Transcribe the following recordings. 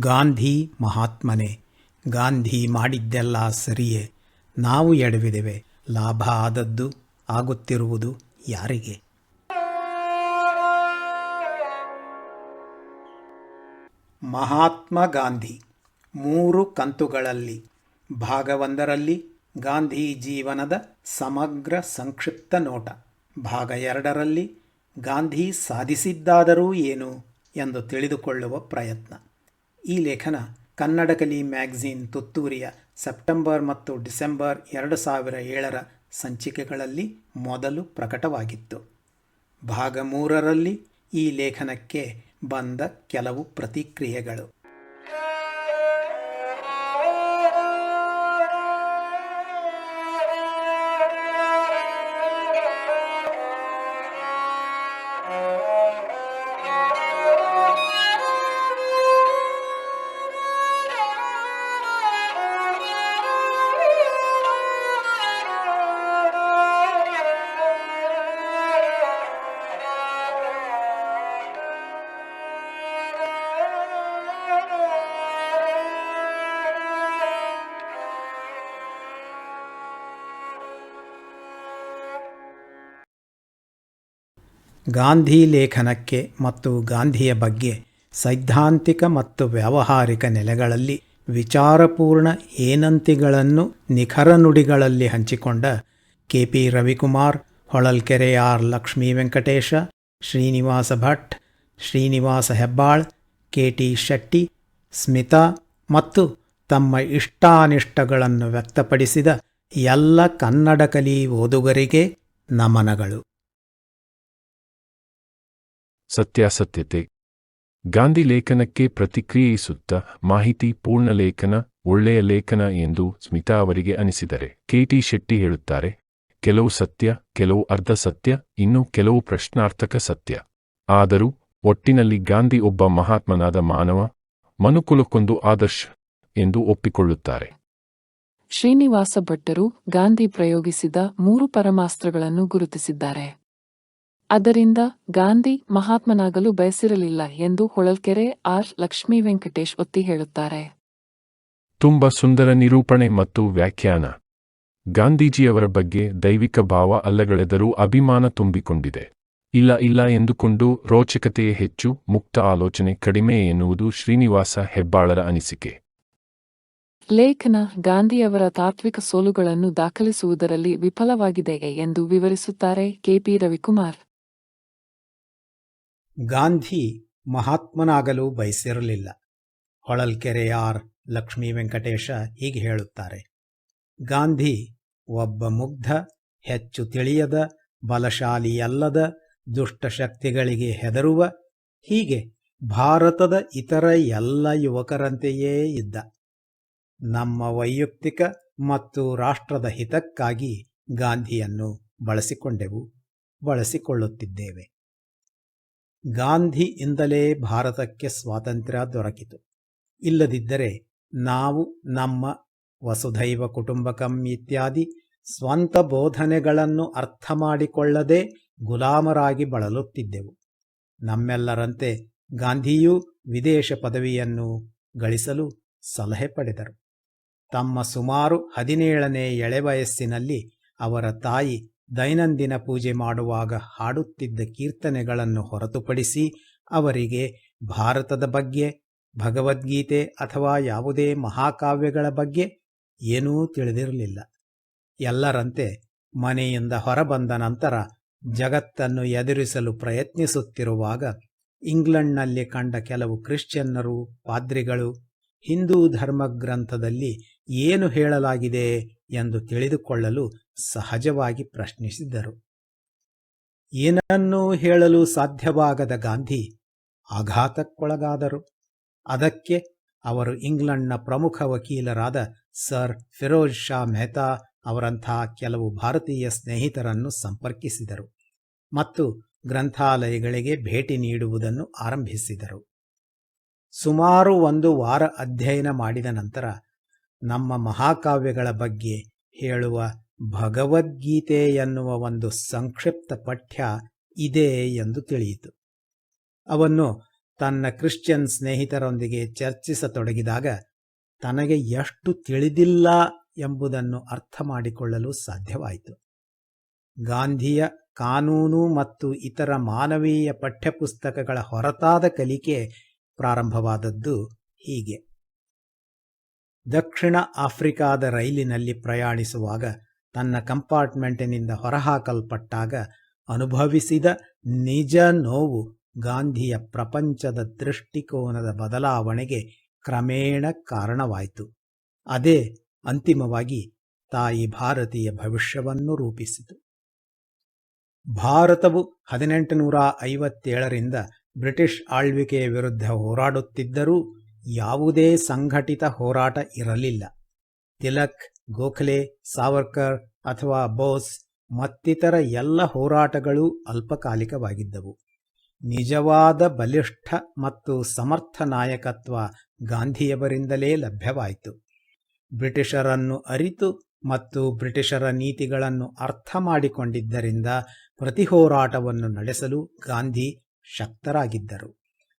ಗಾಂಧಿ ಮಹಾತ್ಮನೇ, ಗಾಂಧಿ ಮಾಡಿದ್ದೆಲ್ಲ ಸರಿಯೇ, ನಾವು ಎಡವಿದೆವೆ, ಲಾಭ ಆದದ್ದು ಆಗುತ್ತಿರುವುದು ಯಾರಿಗೆ? ಮಹಾತ್ಮ ಗಾಂಧಿ, ಮೂರು ಕಂತುಗಳಲ್ಲಿ, ಭಾಗವೊಂದರಲ್ಲಿ ಗಾಂಧಿ ಜೀವನದ ಸಮಗ್ರ ಸಂಕ್ಷಿಪ್ತ ನೋಟ, ಭಾಗ ಎರಡರಲ್ಲಿ ಗಾಂಧಿ ಸಾಧಿಸಿದ್ದಾದರೂ ಏನು ಎಂದು ತಿಳಿದುಕೊಳ್ಳುವ ಪ್ರಯತ್ನ. ಈ ಲೇಖನ ಕನ್ನಡಕಲಿ ಮ್ಯಾಗಝೀನ್ ತುತ್ತೂರಿಯ ಸೆಪ್ಟೆಂಬರ್ ಮತ್ತು ಡಿಸೆಂಬರ್ ಎರಡು ಸಾವಿರ ಏಳರ ಸಂಚಿಕೆಗಳಲ್ಲಿ ಮೊದಲು ಪ್ರಕಟವಾಗಿತ್ತು. ಭಾಗ ಮೂರರಲ್ಲಿ ಈ ಲೇಖನಕ್ಕೆ ಬಂದ ಕೆಲವು ಪ್ರತಿಕ್ರಿಯೆಗಳು. ಗಾಂಧಿ ಲೇಖನಕ್ಕೆ ಮತ್ತು ಗಾಂಧಿಯ ಬಗ್ಗೆ ಸೈದ್ಧಾಂತಿಕ ಮತ್ತು ವ್ಯಾವಹಾರಿಕ ನೆಲೆಗಳಲ್ಲಿ ವಿಚಾರಪೂರ್ಣ ಏನಂತಿಗಳನ್ನು ನಿಖರ ನುಡಿಗಳಲ್ಲಿ ಹಂಚಿಕೊಂಡ K P Ravikumar, Holalkere R Lakshmi Venkatesha, Srinivasa Bhat, Srinivasa Hebbal, K T Shetty, Smita ಮತ್ತು ತಮ್ಮ ಇಷ್ಟಾನಿಷ್ಟಗಳನ್ನು ವ್ಯಕ್ತಪಡಿಸಿದ ಎಲ್ಲ ಕನ್ನಡ ಕಲಿ ಓದುಗರಿಗೆ ನಮನಗಳು. ಸತ್ಯಾಸತ್ಯತೆ. ಗಾಂಧಿ ಲೇಖನಕ್ಕೆ ಪ್ರತಿಕ್ರಿಯಿಸುತ್ತ ಮಾಹಿತಿ ಪೂರ್ಣ ಲೇಖನ, ಒಳ್ಳೆಯ ಲೇಖನ ಎಂದು ಸ್ಮಿತಾ ಅವರಿಗೆ ಅನಿಸಿದರೆ ಕೆಟಿ ಶೆಟ್ಟಿ ಹೇಳುತ್ತಾರೆ, ಕೆಲವು ಸತ್ಯ, ಕೆಲವು ಅರ್ಧ ಸತ್ಯ, ಇನ್ನು ಕೆಲವು ಪ್ರಶ್ನಾರ್ಥಕ ಸತ್ಯ. ಆದರೂ ಒಟ್ಟಿನಲ್ಲಿ ಗಾಂಧಿ ಒಬ್ಬ ಮಹಾತ್ಮನಾದ ಮಾನವ, ಮನುಕುಲಕ್ಕೊಂದು ಆದರ್ಶ ಎಂದು ಒಪ್ಪಿಕೊಳ್ಳುತ್ತಾರೆ. ಶ್ರೀನಿವಾಸ ಭಟ್ಟರು ಗಾಂಧಿ ಪ್ರಯೋಗಿಸಿದ ಮೂರು ಪರಮಾಸ್ತ್ರಗಳನ್ನು ಗುರುತಿಸಿದ್ದಾರೆ. ಅದರಿಂದ ಗಾಂಧಿ ಮಹಾತ್ಮನಾಗಲು ಬಯಸಿರಲಿಲ್ಲ ಎಂದು ಹೊಳಲ್ಕೆರೆ ಆರ್. ಲಕ್ಷ್ಮೀ ವೆಂಕಟೇಶ್ ಒತ್ತಿ ಹೇಳುತ್ತಾರೆ. ತುಂಬ ಸುಂದರ ನಿರೂಪಣೆ ಮತ್ತು ವ್ಯಾಖ್ಯಾನ. ಗಾಂಧೀಜಿಯವರ ಬಗ್ಗೆ ದೈವಿಕ ಭಾವ ಅಲ್ಲಗಳೆದರೂ ಅಭಿಮಾನ ತುಂಬಿಕೊಂಡಿದೆ. ಇಲ್ಲ ಇಲ್ಲ ಎಂದುಕೊಂಡು ರೋಚಕತೆಯೇ ಹೆಚ್ಚು ಮುಕ್ತ ಆಲೋಚನೆ ಕಡಿಮೆ ಎನ್ನುವುದು ಶ್ರೀನಿವಾಸ ಹೆಬ್ಬಾಳರ ಅನಿಸಿಕೆ. ಲೇಖನ ಗಾಂಧಿಯವರ ತಾತ್ವಿಕ ಸೋಲುಗಳನ್ನು ದಾಖಲಿಸುವುದರಲ್ಲಿ ವಿಫಲವಾಗಿದೆ ಎಂದು ವಿವರಿಸುತ್ತಾರೆ ಕೆಪಿ ರವಿಕುಮಾರ್. ಗಾಂಧಿ ಮಹಾತ್ಮನಾಗಲು ಬಯಸಿರಲಿಲ್ಲ. ಹೊಳಲ್ಕೆರೆ ಆರ್ ಲಕ್ಷ್ಮೀ ವೆಂಕಟೇಶ ಹೀಗೆ ಹೇಳುತ್ತಾರೆ. ಗಾಂಧಿ ಒಬ್ಬ ಮುಗ್ಧ, ಹೆಚ್ಚು ತಿಳಿಯದ, ಬಲಶಾಲಿಯಲ್ಲದ ದುಷ್ಟಶಕ್ತಿಗಳಿಗೆ ಹೆದರುವ, ಹೀಗೆ ಭಾರತದ ಇತರ ಎಲ್ಲ ಯುವಕರಂತೆಯೇ ಇದ್ದ. ನಮ್ಮ ವೈಯಕ್ತಿಕ ಮತ್ತು ರಾಷ್ಟ್ರದ ಹಿತಕ್ಕಾಗಿ ಗಾಂಧಿಯನ್ನು ಬಳಸಿಕೊಂಡೆವು, ಬಳಸಿಕೊಳ್ಳುತ್ತಿದ್ದೇವೆ. ಗಾಂಧಿಯಿಂದಲೇ ಭಾರತಕ್ಕೆ ಸ್ವಾತಂತ್ರ್ಯ ದೊರಕಿತು. ಇಲ್ಲದಿದ್ದರೆ ನಾವು, ನಮ್ಮ ವಸುಧೈವ ಕುಟುಂಬಕಂ ಇತ್ಯಾದಿ ಸ್ವಂತ ಬೋಧನೆಗಳನ್ನು ಅರ್ಥ ಮಾಡಿಕೊಳ್ಳದೆ ಗುಲಾಮರಾಗಿ ಬಳಲುತ್ತಿದ್ದೆವು. ನಮ್ಮೆಲ್ಲರಂತೆ ಗಾಂಧಿಯೂ ವಿದೇಶ ಪದವಿಯನ್ನು ಗಳಿಸಲು ಸಲಹೆ ಪಡೆದರು. ತಮ್ಮ ಸುಮಾರು ಹದಿನೇಳನೇ ಎಳೆವಯಸ್ಸಿನಲ್ಲಿ ಅವರ ತಾಯಿ ದೈನಂದಿನ ಪೂಜೆ ಮಾಡುವಾಗ ಹಾಡುತ್ತಿದ್ದ ಕೀರ್ತನೆಗಳನ್ನು ಹೊರತುಪಡಿಸಿ ಅವರಿಗೆ ಭಾರತದ ಬಗ್ಗೆ, ಭಗವದ್ಗೀತೆ ಅಥವಾ ಯಾವುದೇ ಮಹಾಕಾವ್ಯಗಳ ಬಗ್ಗೆ ಏನೂ ತಿಳಿದಿರಲಿಲ್ಲ. ಎಲ್ಲರಂತೆ ಮನೆಯಿಂದ ಹೊರಬಂದ ನಂತರ ಜಗತ್ತನ್ನು ಎದುರಿಸಲು ಪ್ರಯತ್ನಿಸುತ್ತಿರುವಾಗ ಇಂಗ್ಲೆಂಡ್ನಲ್ಲಿ ಕಂಡ ಕೆಲವು ಕ್ರಿಶ್ಚಿಯನ್ನರು, ಪಾದ್ರಿಗಳು ಹಿಂದೂ ಧರ್ಮ ಗ್ರಂಥದಲ್ಲಿ ಏನು ಹೇಳಲಾಗಿದೆ ಎಂದು ತಿಳಿದುಕೊಳ್ಳಲು ಸಹಜವಾಗಿ ಪ್ರಶ್ನಿಸಿದರು ಏನನ್ನೂ ಹೇಳಲು ಸಾಧ್ಯವಾಗದ ಗಾಂಧಿ ಆಘಾತಕ್ಕೊಳಗಾದರು. ಅದಕ್ಕೆ ಅವರು ಇಂಗ್ಲೆಂಡ್ನ ಪ್ರಮುಖ ವಕೀಲರಾದ ಸರ್ ಫಿರೋಜ್ ಶಾ ಮೆಹ್ತಾ ಅವರಂಥ ಕೆಲವು ಭಾರತೀಯ ಸ್ನೇಹಿತರನ್ನು ಸಂಪರ್ಕಿಸಿದರು ಮತ್ತು ಗ್ರಂಥಾಲಯಗಳಿಗೆ ಭೇಟಿ ನೀಡುವುದನ್ನು ಆರಂಭಿಸಿದರು. ಸುಮಾರು ಒಂದು ವಾರ ಅಧ್ಯಯನ ಮಾಡಿದ ನಂತರ ನಮ್ಮ ಮಹಾಕಾವ್ಯಗಳ ಬಗ್ಗೆ ಹೇಳುವ ಭಗವದ್ಗೀತೆ ಎನ್ನುವ ಒಂದು ಸಂಕ್ಷಿಪ್ತ ಪಠ್ಯ ಇದೆ ಎಂದು ತಿಳಿಯಿತು. ಅವನ್ನು ತನ್ನ ಕ್ರಿಶ್ಚಿಯನ್ ಸ್ನೇಹಿತರೊಂದಿಗೆ ಚರ್ಚಿಸತೊಡಗಿದಾಗ ತನಗೆ ಎಷ್ಟು ತಿಳಿದಿಲ್ಲ ಎಂಬುದನ್ನು ಅರ್ಥ ಮಾಡಿಕೊಳ್ಳಲು ಸಾಧ್ಯವಾಯಿತು. ಗಾಂಧಿಯ ಕಾನೂನು ಮತ್ತು ಇತರ ಮಾನವೀಯ ಪಠ್ಯಪುಸ್ತಕಗಳ ಹೊರತಾದ ಕಲಿಕೆ ಪ್ರಾರಂಭವಾದದ್ದು ಹೀಗೆ. ದಕ್ಷಿಣ ಆಫ್ರಿಕಾದ ರೈಲಿನಲ್ಲಿ ಪ್ರಯಾಣಿಸುವಾಗ ತನ್ನ ಕಂಪಾರ್ಟ್ಮೆಂಟಿನಿಂದ ಹೊರಹಾಕಲ್ಪಟ್ಟಾಗ ಅನುಭವಿಸಿದ ನಿಜ ನೋವು ಗಾಂಧಿಯ ಪ್ರಪಂಚದ ದೃಷ್ಟಿಕೋನದ ಬದಲಾವಣೆಗೆ ಕ್ರಮೇಣ ಕಾರಣವಾಯಿತು. ಅದೇ ಅಂತಿಮವಾಗಿ ತಾಯಿ ಭಾರತೀಯ ಭವಿಷ್ಯವನ್ನು ರೂಪಿಸಿತು. ಭಾರತವು ಹದಿನೆಂಟುನೂರ ಐವತ್ತೇಳರಿಂದ ಬ್ರಿಟಿಷ್ ಆಳ್ವಿಕೆಯ ವಿರುದ್ಧ ಹೋರಾಡುತ್ತಿದ್ದರೂ ಯಾವುದೇ ಸಂಘಟಿತ ಹೋರಾಟ ಇರಲಿಲ್ಲ. ತಿಲಕ್, ಗೋಖಲೆ, ಸಾವರ್ಕರ್ ಅಥವಾ ಬೋಸ್ ಮತ್ತಿತರ ಎಲ್ಲ ಹೋರಾಟಗಳು ಅಲ್ಪಕಾಲಿಕವಾಗಿದ್ದವು. ನಿಜವಾದ ಬಲಿಷ್ಠ ಮತ್ತು ಸಮರ್ಥ ನಾಯಕತ್ವ ಗಾಂಧಿಯವರಿಂದಲೇ ಲಭ್ಯವಾಯಿತು. ಬ್ರಿಟಿಷರನ್ನು ಅರಿತು ಮತ್ತು ಬ್ರಿಟಿಷರ ನೀತಿಗಳನ್ನು ಅರ್ಥ ಮಾಡಿಕೊಂಡಿದ್ದರಿಂದ ಪ್ರತಿ ಹೋರಾಟವನ್ನು ನಡೆಸಲು ಗಾಂಧಿ ಶಕ್ತರಾಗಿದ್ದರು.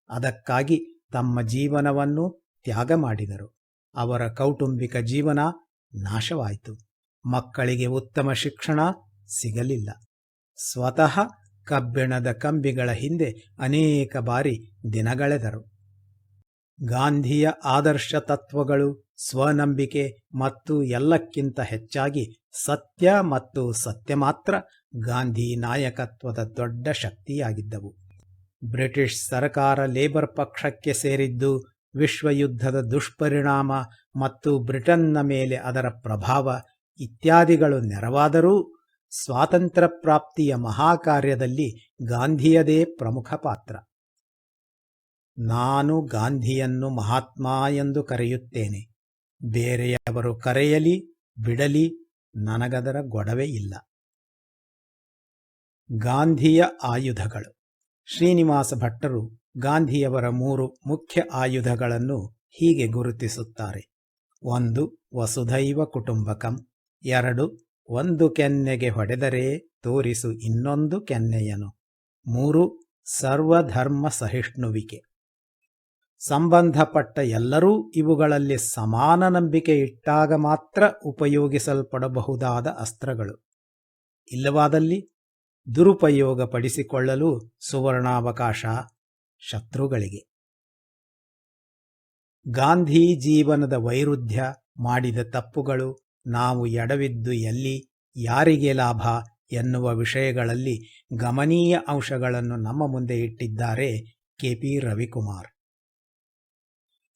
ಅದಕ್ಕಾಗಿ ತಮ್ಮ ಜೀವನವನ್ನು ತ್ಯಾಗ ಮಾಡಿದರು. ಅವರ ಕೌಟುಂಬಿಕ ಜೀವನ ನಾಶವಾಯಿತು. ಮಕ್ಕಳಿಗೆ ಉತ್ತಮ ಶಿಕ್ಷಣ ಸಿಗಲಿಲ್ಲ. ಸ್ವತಃ ಕಬ್ಬಿಣದ ಕಂಬಿಗಳ ಹಿಂದೆ ಅನೇಕ ಬಾರಿ ದಿನಗಳೆದರು. ಗಾಂಧಿಯ ಆದರ್ಶ ತತ್ವಗಳು, ಸ್ವನಂಬಿಕೆ ಮತ್ತು ಎಲ್ಲಕ್ಕಿಂತ ಹೆಚ್ಚಾಗಿ ಸತ್ಯ ಮತ್ತು ಸತ್ಯ ಮಾತ್ರ ಗಾಂಧಿ ನಾಯಕತ್ವದ ದೊಡ್ಡ ಶಕ್ತಿಯಾಗಿದ್ದವು. ಬ್ರಿಟಿಷ್ ಸರಕಾರ ಲೇಬರ್ ಪಕ್ಷಕ್ಕೆ ಸೇರಿದ್ದು ವಿಶ್ವಯುದ್ಧದ ದುಷ್ಪರಿಣಾಮ ಮತ್ತು ಬ್ರಿಟನ್ನ ಮೇಲೆ ಅದರ ಪ್ರಭಾವ ಇತ್ಯಾದಿಗಳು ನೆರವಾದರೂ ಸ್ವಾತಂತ್ರ್ಯ ಪ್ರಾಪ್ತಿಯ ಮಹಾಕಾರ್ಯದಲ್ಲಿ ಗಾಂಧಿಯದೇ ಪ್ರಮುಖ ಪಾತ್ರ. ನಾನು ಗಾಂಧಿಯನ್ನು ಮಹಾತ್ಮ ಎಂದು ಕರೆಯುತ್ತೇನೆ. ಬೇರೆಯವರು ಕರೆಯಲಿ, ಬಿಡಲಿ, ನನಗದರ ಗೊಡವೆ ಇಲ್ಲ. ಗಾಂಧಿಯ ಆಯುಧಗಳು. ಶ್ರೀನಿವಾಸ ಭಟ್ಟರು ಗಾಂಧಿಯವರ ಮೂರು ಮುಖ್ಯ ಆಯುಧಗಳನ್ನು ಹೀಗೆ ಗುರುತಿಸುತ್ತಾರೆ. ಒಂದು ವಸುಧೈವ ಕುಟುಂಬಕಂ. ಎರಡು, ಒಂದು ಕೆನ್ನೆಗೆ ಹೊಡೆದರೆ ತೋರಿಸು ಇನ್ನೊಂದು ಕೆನ್ನೆಯನು. ಮೂರು, ಸರ್ವಧರ್ಮ ಸಹಿಷ್ಣುವಿಕೆ. ಸಂಬಂಧಪಟ್ಟ ಎಲ್ಲರೂ ಇವುಗಳಲ್ಲಿ ಸಮಾನ ನಂಬಿಕೆ ಇಟ್ಟಾಗ ಮಾತ್ರ ಉಪಯೋಗಿಸಲ್ಪಡಬಹುದಾದ ಅಸ್ತ್ರಗಳು. ಇಲ್ಲವಾದಲ್ಲಿ ದುರುಪಯೋಗ ಪಡಿಸಿಕೊಳ್ಳಲು ಸುವರ್ಣಾವಕಾಶ ಶತ್ರುಗಳಿಗೆ. ಗಾಂಧಿ ಜೀವನದ ವೈರುಧ್ಯ ಮಾಡಿದ ತಪ್ಪುಗಳು ನಾವು ಎಡವಿದ್ದು ಎಲ್ಲಿ, ಯಾರಿಗೆ ಲಾಭ ಎನ್ನುವ ವಿಷಯಗಳಲ್ಲಿ ಗಮನೀಯ ಅಂಶಗಳನ್ನು ನಮ್ಮ ಮುಂದೆ ಇಟ್ಟಿದ್ದಾರೆ ಕೆಪಿ ರವಿಕುಮಾರ್.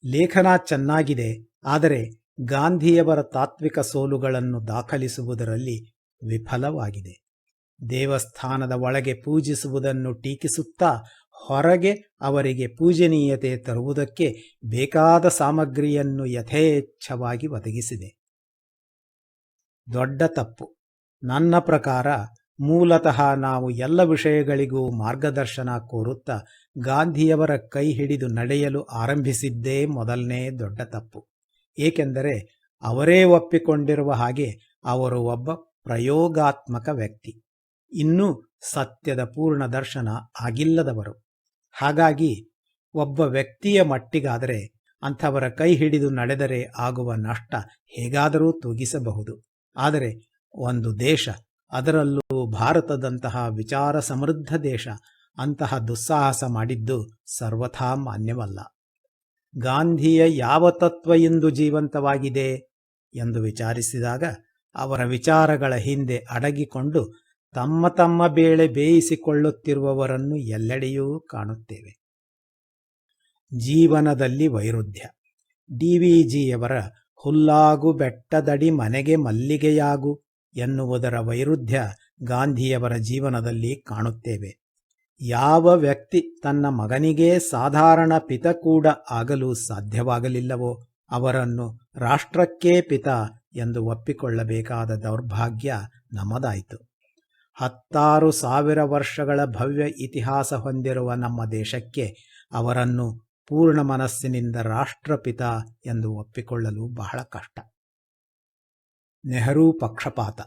ಲೇಖನ ಚೆನ್ನಾಗಿದೆ, ಆದರೆ ಗಾಂಧಿಯವರ ತಾತ್ವಿಕ ಸೋಲುಗಳನ್ನು ದಾಖಲಿಸುವುದರಲ್ಲಿ ವಿಫಲವಾಗಿದೆ. ದೇವಸ್ಥಾನದ ಒಳಗೆ ಪೂಜಿಸುವುದನ್ನು ಟೀಕಿಸುತ್ತಾ ಹೊರಗೆ ಅವರಿಗೆ ಪೂಜನೀಯತೆ ತರುವುದಕ್ಕೆ ಬೇಕಾದ ಸಾಮಗ್ರಿಯನ್ನು ಯಥೇಚ್ಛವಾಗಿ ಒದಗಿಸಿದೆ. ದೊಡ್ಡ ತಪ್ಪು. ನನ್ನ ಪ್ರಕಾರ ಮೂಲತಃ ನಾವು ಎಲ್ಲ ವಿಷಯಗಳಿಗೂ ಮಾರ್ಗದರ್ಶನ ಕೋರುತ್ತಾ ಗಾಂಧಿಯವರ ಕೈ ಹಿಡಿದು ನಡೆಯಲು ಆರಂಭಿಸಿದ್ದೇ ಮೊದಲನೇ ದೊಡ್ಡ ತಪ್ಪು. ಏಕೆಂದರೆ ಅವರೇ ಒಪ್ಪಿಕೊಂಡಿರುವ ಹಾಗೆ ಅವರು ಒಬ್ಬ ಪ್ರಯೋಗಾತ್ಮಕ ವ್ಯಕ್ತಿ. ಇನ್ನೂ ಸತ್ಯದ ಪೂರ್ಣ ದರ್ಶನ ಆಗಿಲ್ಲದವರು. ಹಾಗಾಗಿ ಒಬ್ಬ ವ್ಯಕ್ತಿಯ ಮಟ್ಟಿಗಾದರೆ ಅಂಥವರ ಕೈ ಹಿಡಿದು ನಡೆದರೆ ಆಗುವ ನಷ್ಟ ಹೇಗಾದರೂ ತೂಗಿಸಬಹುದು. ಆದರೆ ಒಂದು ದೇಶ, ಅದರಲ್ಲೂ ಭಾರತದಂತಹ ವಿಚಾರ ಸಮೃದ್ಧ ದೇಶ, ಅಂತಹ ದುಸ್ಸಾಹಸ ಮಾಡಿದ್ದು ಸರ್ವಥಾ ಮಾನ್ಯವಲ್ಲ. ಗಾಂಧಿಯ ಯಾವ ತತ್ವ ಇಂದು ಜೀವಂತವಾಗಿದೆ ಎಂದು ವಿಚಾರಿಸಿದಾಗ ಅವರ ವಿಚಾರಗಳ ಹಿಂದೆ ಅಡಗಿಕೊಂಡು ತಮ್ಮ ತಮ್ಮ ಬೇಳೆ ಬೇಯಿಸಿಕೊಳ್ಳುತ್ತಿರುವವರನ್ನು ಎಲ್ಲೆಡೆಯೂ ಕಾಣುತ್ತೇವೆ. ಜೀವನದಲ್ಲಿ ವೈರುಧ್ಯ. ಡಿವಿಜಿಯವರ ಹುಲ್ಲಾಗು ಬೆಟ್ಟದಡಿ ಮನೆಗೆ ಮಲ್ಲಿಗೆಯಾಗು ಎನ್ನುವುದರ ವೈರುಧ್ಯ ಗಾಂಧಿಯವರ ಜೀವನದಲ್ಲಿ ಕಾಣುತ್ತೇವೆ. ಯಾವ ವ್ಯಕ್ತಿ ತನ್ನ ಮಗನಿಗೆ ಸಾಧಾರಣ ಪಿತ ಕೂಡ ಆಗಲು ಸಾಧ್ಯವಾಗಲಿಲ್ಲವೋ ಅವರನ್ನು ರಾಷ್ಟ್ರಕ್ಕೇ ಪಿತ ಎಂದು ಒಪ್ಪಿಕೊಳ್ಳಬೇಕಾದ ದೌರ್ಭಾಗ್ಯ ನಮ್ಮದಾಯಿತು ಹತ್ತಾರು ಸಾವಿರ ವರ್ಷಗಳ ಭವ್ಯ ಇತಿಹಾಸ ಹೊಂದಿರುವ ನಮ್ಮ ದೇಶಕ್ಕೆ ಅವರನ್ನು ಪೂರ್ಣ ಮನಸ್ಸಿನಿಂದ ರಾಷ್ಟ್ರಪಿತ ಎಂದು ಒಪ್ಪಿಕೊಳ್ಳಲು ಬಹಳ ಕಷ್ಟ. ನೆಹರೂ ಪಕ್ಷಪಾತ.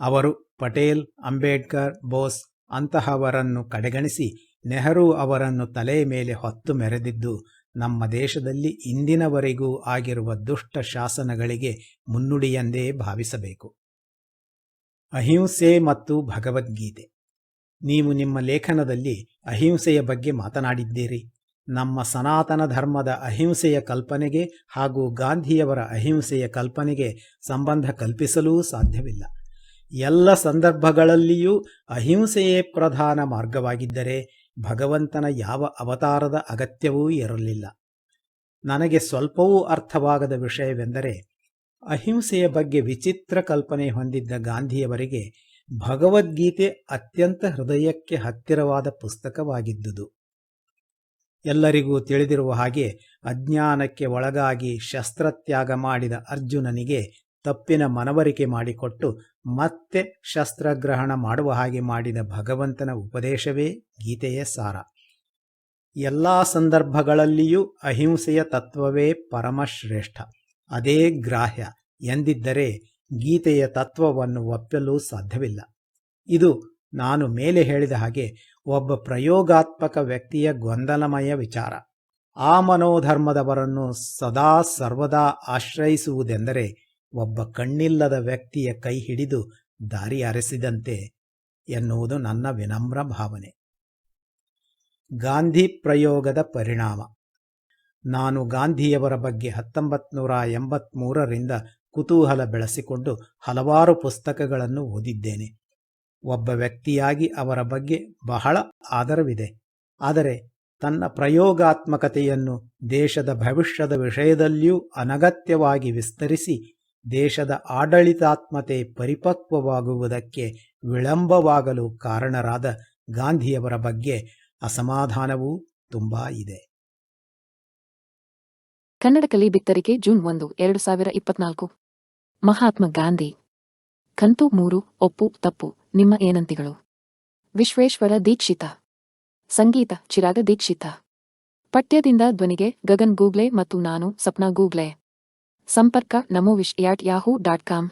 ಅವರು ಪಟೇಲ್, ಅಂಬೇಡ್ಕರ್, ಬೋಸ್ ಅಂತಹವರನ್ನು ಕಡೆಗಣಿಸಿ ನೆಹರು ಅವರನ್ನು ತಲೆ ಮೇಲೆ ಹೊತ್ತು ಮೆರೆದಿದ್ದು ನಮ್ಮ ದೇಶದಲ್ಲಿ ಇಂದಿನವರೆಗೂ ಆಗಿರುವ ದುಷ್ಟ ಶಾಸನಗಳಿಗೆ ಮುನ್ನುಡಿಯೆಂದೇ ಭಾವಿಸಬೇಕು. ಅಹಿಂಸೆ ಮತ್ತು ಭಗವದ್ಗೀತೆ. ನೀವು ನಿಮ್ಮ ಲೇಖನದಲ್ಲಿ ಅಹಿಂಸೆಯ ಬಗ್ಗೆ ಮಾತನಾಡಿದ್ದೀರಿ. ನಮ್ಮ ಸನಾತನ ಧರ್ಮದ ಅಹಿಂಸೆಯ ಕಲ್ಪನೆಗೆ ಹಾಗೂ ಗಾಂಧಿಯವರ ಅಹಿಂಸೆಯ ಕಲ್ಪನೆಗೆ ಸಂಬಂಧ ಕಲ್ಪಿಸಲೂ ಸಾಧ್ಯವಿಲ್ಲ. ಎಲ್ಲ ಸಂದರ್ಭಗಳಲ್ಲಿಯೂ ಅಹಿಂಸೆಯೇ ಪ್ರಧಾನ ಮಾರ್ಗವಾಗಿದ್ದರೆ ಭಗವಂತನ ಯಾವ ಅವತಾರದ ಅಗತ್ಯವೂ ಇರಲಿಲ್ಲ. ನನಗೆ ಸ್ವಲ್ಪವೂ ಅರ್ಥವಾಗದ ವಿಷಯವೆಂದರೆ ಅಹಿಂಸೆಯ ಬಗ್ಗೆ ವಿಚಿತ್ರ ಕಲ್ಪನೆ ಹೊಂದಿದ್ದ ಗಾಂಧಿಯವರಿಗೆ ಭಗವದ್ಗೀತೆ ಅತ್ಯಂತ ಹೃದಯಕ್ಕೆ ಹತ್ತಿರವಾದ ಪುಸ್ತಕವಾಗಿದ್ದುದು. ಎಲ್ಲರಿಗೂ ತಿಳಿದಿರುವ ಹಾಗೆ ಅಜ್ಞಾನಕ್ಕೆ ಒಳಗಾಗಿ ಶಸ್ತ್ರತ್ಯಾಗ ಮಾಡಿದ ಅರ್ಜುನನಿಗೆ ತಪ್ಪಿನ ಮನವರಿಕೆ ಮಾಡಿಕೊಟ್ಟು ಮತ್ತೆ ಶಸ್ತ್ರಗ್ರಹಣ ಮಾಡುವ ಹಾಗೆ ಮಾಡಿದ ಭಗವಂತನ ಉಪದೇಶವೇ ಗೀತೆಯ ಸಾರ. ಎಲ್ಲ ಸಂದರ್ಭಗಳಲ್ಲಿಯೂ ಅಹಿಂಸೆಯ ತತ್ವವೇ ಪರಮಶ್ರೇಷ್ಠ. ಅದೇ ಗ್ರಾಹ್ಯ ಎಂದಿದ್ದರೆ ಗೀತೆಯ ತತ್ವವನ್ನು ಒಪ್ಪಲು ಸಾಧ್ಯವಿಲ್ಲ. ಇದು ನಾನು ಮೇಲೆ ಹೇಳಿದ ಹಾಗೆ ಒಬ್ಬ ಪ್ರಯೋಗಾತ್ಮಕ ವ್ಯಕ್ತಿಯ ಗೊಂದಲಮಯ ವಿಚಾರ. ಆ ಮನೋಧರ್ಮದವರನ್ನು ಸದಾ ಸರ್ವದಾ ಆಶ್ರಯಿಸುವುದೆಂದರೆ ಒಬ್ಬ ಕಣ್ಣಿಲ್ಲದ ವ್ಯಕ್ತಿಯ ಕೈ ಹಿಡಿದು ದಾರಿ ಅರೆಸಿದಂತೆ ಎನ್ನುವುದು ನನ್ನ ವಿನಮ್ರ ಭಾವನೆ. ಗಾಂಧಿ ಪ್ರಯೋಗದ ಪರಿಣಾಮ. ನಾನು ಗಾಂಧಿಯವರ ಬಗ್ಗೆ ಹತ್ತೊಂಬತ್ತು ನೂರ ಕುತೂಹಲ ಬೆಳೆಸಿಕೊಂಡು ಹಲವಾರು ಪುಸ್ತಕಗಳನ್ನು ಓದಿದ್ದೇನೆ. ಒಬ್ಬ ವ್ಯಕ್ತಿಯಾಗಿ ಅವರ ಬಗ್ಗೆ ಬಹಳ ಆದರವಿದೆ. ಆದರೆ ತನ್ನ ಪ್ರಯೋಗಾತ್ಮಕತೆಯನ್ನು ದೇಶದ ಭವಿಷ್ಯದ ವಿಷಯದಲ್ಲಿಯೂ ಅನಗತ್ಯವಾಗಿ ವಿಸ್ತರಿಸಿ ದೇಶದ ಆಡಳಿತಾತ್ಮತೆ ಪರಿಪಕ್ವವಾಗುವುದಕ್ಕೆ ವಿಳಂಬವಾಗಲು ಕಾರಣರಾದ ಗಾಂಧಿಯವರ ಬಗ್ಗೆ ಅಸಮಾಧಾನವೂ ತುಂಬಾ ಇದೆ. ಕನ್ನಡ ಕಲಿ ಬಿತ್ತರಿಕೆ ಜೂನ್ ಒಂದು, ಎರಡು ಸಾವಿರ ಇಪ್ಪತ್ನಾಲ್ಕು. ಮಹಾತ್ಮ ಗಾಂಧಿ. ಕಂತು ಮೂರು, ಒಪ್ಪು, ತಪ್ಪು, ನಿಮ್ಮ ಏನಂತಿಗಳು? ವಿಶ್ವೇಶ್ವರ ದೀಕ್ಷಿತ. ಸಂಗೀತ, ಚಿರಾಗ ದೀಕ್ಷಿತ. ಪಠ್ಯದಿಂದ ಧ್ವನಿಗೆ ಗಗನ್ ಗೂಗ್ಲೆ ಮತ್ತು ನಾನು ಸಪ್ನಾ ಗೂಗ್ಲೆ. ಸಂಪರ್ಕ Namo wish at Yahoo dot com.